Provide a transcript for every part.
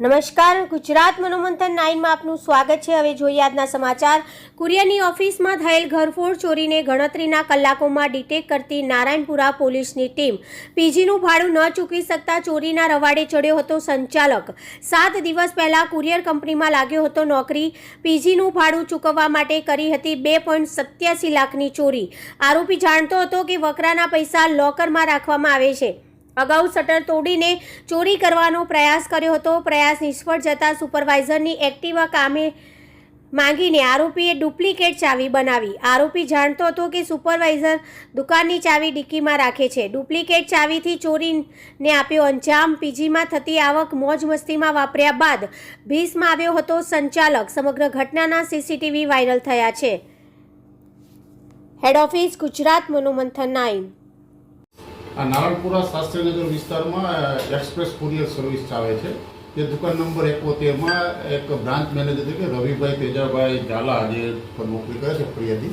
નમસ્કાર. ગુજરાત મનોમંથન નાઇનમાં આપનું સ્વાગત છે. હવે જોઈએ આજના સમાચાર. કુરિયરની ઓફિસમાં થયેલ ઘરફોડ ચોરીને ગણતરીના કલાકોમાં ડિટેક કરતી નારાયણપુરા પોલીસની ટીમ. પીજીનું ભાડું ન ચૂકવી શકતા ચોરીના રવાડે ચડ્યો હતો સંચાલક. સાત દિવસ પહેલાં કુરિયર કંપનીમાં લાગ્યો હતો નોકરી. પીજીનું ભાડું ચૂકવવા માટે કરી હતી બે પોઈન્ટ સત્યાસી લાખની ચોરી. આરોપી જાણતો હતો કે વકરાના પૈસા લોકરમાં રાખવામાં આવે છે. અગાઉ શટર તોડીને ચોરી કરવાનો પ્રયાસ કર્યો હતો. પ્રયાસ નિષ્ફળ જતા સુપરવાઇઝરની એક્ટિવા કામે માંગીને આરોપીએ ડુપ્લિકેટ ચાવી બનાવી. આરોપી જાણતો હતો કે સુપરવાઇઝર દુકાનની ચાવી ડિક્કીમાં રાખે છે. ડુપ્લિકેટ ચાવીથી ચોરીને આપ્યો અંજામ. પીજીમાં થતી આવક મોજ મસ્તીમાં વાપર્યા બાદ ભીસમાં આવ્યો હતો સંચાલક. સમગ્ર ઘટનાના સીસીટીવી વાયરલ થયા છે. Head office Gujarat, મનોમંથન nine. આ નારણપુરા શાસ્ત્રીનગર વિસ્તારમાં એક્સપ્રેસ કુરિયર સર્વિસ ચાલે છે. જે દુકાન નંબર એકોતેરમાં એક બ્રાન્ચ મેનેજર તરીકે રવિભાઈ તેજાભાઈ ઝાલા જે પર નોકરી કરે છે ફરિયાદી.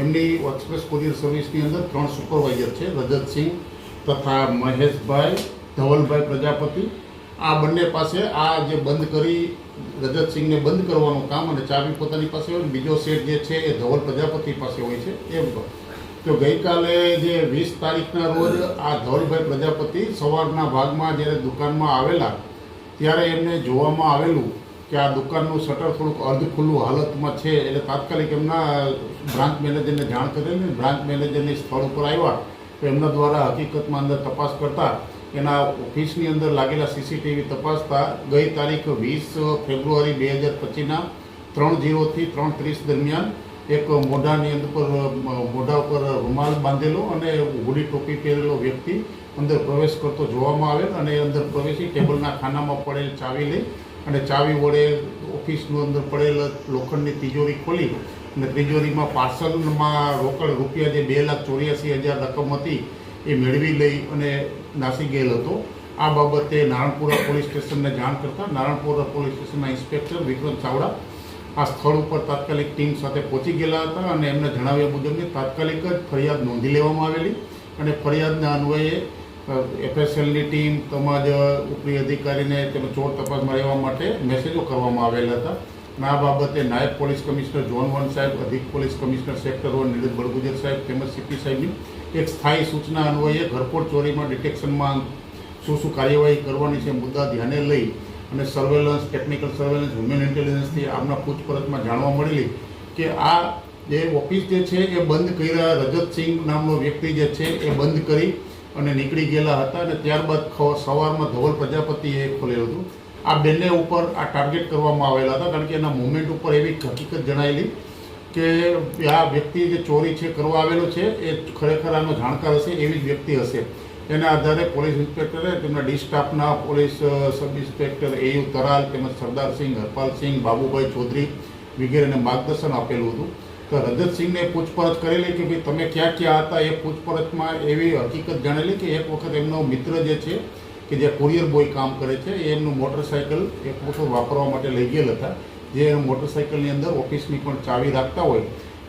એમની એક્સપ્રેસ કુરિયર સર્વિસની અંદર ત્રણ સુપરવાઇઝર છે, રજતસિંહ તથા મહેશભાઈ ધવલભાઈ પ્રજાપતિ. આ બંને પાસે આ જે બંધ કરી રજતસિંહને બંધ કરવાનું કામ અને ચાવી પોતાની પાસે હોય બીજો સેટ જે છે એ ધવલ પ્રજાપતિ પાસે હોય છે, એમ તો ગઈકાલે જે વીસ તારીખના રોજ આ ધવલભાઈ પ્રજાપતિ સવારના ભાગમાં જ્યારે દુકાનમાં આવેલા, ત્યારે એમને જોવામાં આવેલું કે આ દુકાનનું શટર થોડુંક અર્ધ ખુલ્લું હાલતમાં છે, એટલે તાત્કાલિક એમના બ્રાન્ચ મેનેજરને જાણ કરેલી બ્રાન્ચ મેનેજરની સ્થળ ઉપર આવ્યા. તો એમના દ્વારા હકીકતમાં અંદર તપાસ કરતા, એના ઓફિસની અંદર લાગેલા સીસીટીવી તપાસતા ગઈ તારીખ વીસ ફેબ્રુઆરી બે હજાર પચીસના ત્રણ જીરોથી ત્રણ ત્રીસ દરમિયાન એક મોઢાની અંદર પર મોઢા ઉપર રૂમાલ બાંધેલો અને હુડી ટોપી પહેરેલો વ્યક્તિ અંદર પ્રવેશ કરતો જોવામાં આવેલ અને અંદર પ્રવેશી ટેબલના ખાનામાં પડેલ ચાવી લઈ અને ચાવી વડે ઓફિસનું અંદર પડેલ લોખંડની તિજોરી ખોલી અને તિજોરીમાં પાર્સલમાં રોકડ રૂપિયા જે બે લાખ ચોર્યાસી હજાર રકમ હતી એ મેળવી લઈ અને નાસી ગયેલ હતો. આ બાબતે નારણપુરા પોલીસ સ્ટેશનને જાણ કરતાં નારણપુરા પોલીસ સ્ટેશનના ઇન્સ્પેક્ટર વિક્રમ ચાવડા આ સ્થળ ઉપર તાત્કાલિક ટીમ સાથે પહોંચી ગયેલા હતા અને એમને જણાવ્યા મુજબની તાત્કાલિક જ ફરિયાદ નોંધી લેવામાં આવેલી અને ફરિયાદના અન્વયે એફએસએલની ટીમ તેમજ ઉપરી અધિકારીને તેમજ ચોર તપાસમાં રહેવા માટે મેસેજો કરવામાં આવેલા હતા. અને આ બાબતે નાયબ પોલીસ કમિશનર જોન વન સાહેબ, અધિક police commissioner sector one Neeraj Badgujar સાહેબ તેમજ સીપી સાહેબની એક સ્થાયી સૂચના અન્વયે ઘરફોડ ચોરીમાં ડિટેક્શનમાં શું શું કાર્યવાહી કરવાની છે મુદ્દા ધ્યાને લઈ અને સર્વેલન્સ ટેકનિકલ સર્વેલન્સ હ્યુમન ઇન્ટેલિજન્સથી આમના પૂછપરછમાં જાણવા મળેલી કે આ જે ઓફિસ જે છે એ બંધ કર્યા રજતસિંહ નામનો વ્યક્તિ જે છે એ બંધ કરી અને નીકળી ગયેલા હતા અને ત્યારબાદ સવારમાં ધવલ પ્રજાપતિએ ખોલેલું હતું. આ બંને ઉપર આ ટાર્ગેટ કરવામાં આવેલા હતા, કારણ કે એના મુવમેન્ટ ઉપર એવી હકીકત જણાયેલી કે આ વ્યક્તિ જે ચોરી છે, કરવા આવેલો છે, એ ખરેખર આનો જાણકાર હશે, એવી જ વ્યક્તિ હશે. એના આધારે પોલીસ ઇન્સ્પેક્ટરે તેમના ડિસ્ટાફના police sub inspector A U Taral તેમજ સરદારસિંહ હરપાલસિંહ બાબુભાઈ ચૌધરી વગેરેને માર્ગદર્શન આપેલું હતું. તો રજતસિંહને પૂછપરછ કરેલી કે ભાઈ તમે ક્યાં ક્યાં હતા, એ પૂછપરછમાં એવી હકીકત જાણેલી કે એક વખત એમનો મિત્ર જે છે, કે જે કુરિયર બોય કામ કરે છે, એ એમનું મોટરસાઇકલ એક વખત વાપરવા માટે લઈ ગયેલ હતા. જે મોટરસાઇકલની અંદર ઓફિસની પણ ચાવી રાખતા હોય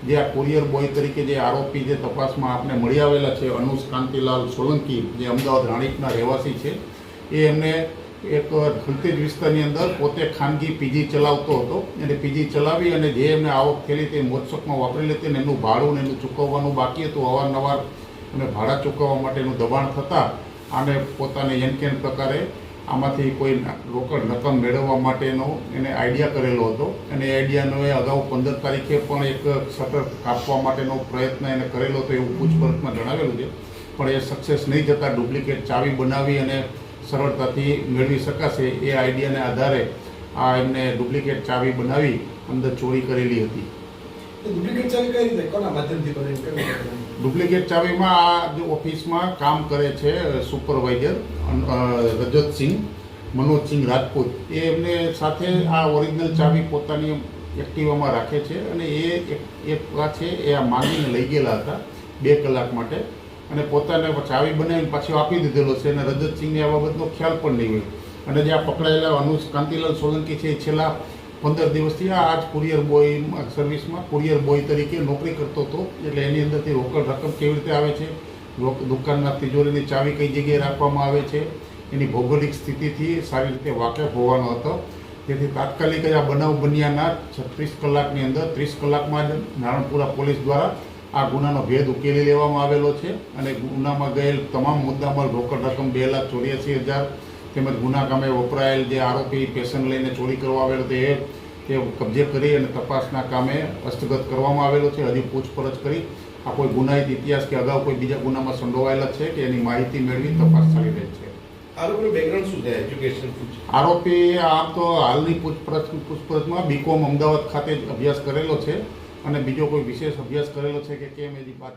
જે આ કુરિયર બોય તરીકે જે આરોપી જે તપાસમાં આપણે મળી આવેલા છે અનુષ કાંતિલાલ સોલંકી, જે અમદાવાદ રાણીપના રહેવાસી છે, એ એમને એક ખલતેજ વિસ્તારની અંદર પોતે ખાનગી પીજી ચલાવતો હતો. અને પીજી ચલાવી અને જે એમને આવક થયેલી તે મોજશોખમાં વાપરી લેતી અને એમનું ભાડું ને એનું ચૂકવવાનું બાકી હતું. અવારનવાર અને ભાડા ચૂકવવા માટેનું દબાણ થતાં આને પોતાને એન કેમ પ્રકારે આમાંથી કોઈ રોકડ રકમ મેળવવા માટેનો એને આઈડિયા કરેલો હતો. અને એ આઈડિયાનો એ અગાઉ પંદર તારીખે પણ એક શટર કાપવા માટેનો પ્રયત્ન એને કરેલો હતો એવું પૂછપરછમાં જણાવેલું છે. પણ એ સક્સેસ નહીં જતાં ડુપ્લિકેટ ચાવી બનાવી અને સરળતાથી મેળવી શકાશે એ આઈડિયાને આધારે આ એમને ડુપ્લિકેટ ચાવી બનાવી અંદર ચોરી કરેલી હતી. ડુપ્લિકેટ ચાવી કઈ રીતે? કોના માધ્યમથી? ડુપ્લિકેટ ચાવીમાં આ જે ઓફિસમાં કામ કરે છે સુપરવાઇઝર રજતસિંહ મનોજસિંહ રાજપૂત, એ એમને સાથે આ ઓરિજિનલ ચાવી પોતાની એક્ટિવામાં રાખે છે અને એ એક છે, એ આ માંગીને લઈ ગયેલા હતા બે કલાક માટે અને પોતાને ચાવી બનાવીને પાછી આપી દીધેલો છે અને રજતસિંહને આ બાબતનો ખ્યાલ પણ નહીં હોય. અને જે આ પકડાયેલા અનુજ કાંતિલાલ સોલંકી છે, એ છેલ્લા પંદર દિવસથી આ આજ કુરિયર બોય સર્વિસમાં કુરિયર બોય તરીકે નોકરી કરતો હતો. એટલે એની અંદરથી રોકડ રકમ કેવી રીતે આવે છે? દુકાનના તિજોરીની ચાવી કઈ જગ્યાએ રાખવામાં આવે છે? એની ભૌગોલિક સ્થિતિથી સારી રીતે વાકેફ હોવાનો હતો. તેથી તાત્કાલિક જ આ બનાવ બન્યાના છત્રીસ કલાકની અંદર, ત્રીસ કલાકમાં જ નારણપુરા પોલીસ દ્વારા આ ગુનાનો ભેદ ઉકેલી લેવામાં આવેલો છે અને ગુનામાં ગયેલ તમામ મુદ્દામાલ રોકડ રકમ બે લાખ ચોર્યાસી હજાર તેમજ ગુના કામે વપરાયેલ જે આરોપી પેશન લઈને ચોરી કરવા આવેલો તે તે કબજે કરી અને તપાસના કામે હસ્તગત કરવામાં આવેલો છે. હજી પૂછપરછ કરી. આ કોઈ ગુનાહિત ઇતિહાસ કે અગાઉ કોઈ બીજા ગુનામાં સંડોવાયેલા છે કે એની માહિતી મેળવી તપાસ ચાલી રહી છે? આરોપીનું બેકગ્રાઉન્ડ શું છે? એજ્યુકેશન આરોપી આમ તો હાલની પૂછપરછ પૂછપરછમાં બીકોમ અમદાવાદ ખાતે અભ્યાસ કરેલો છે અને બીજો કોઈ વિશેષ અભ્યાસ કરેલો છે કે કેમ એની વાત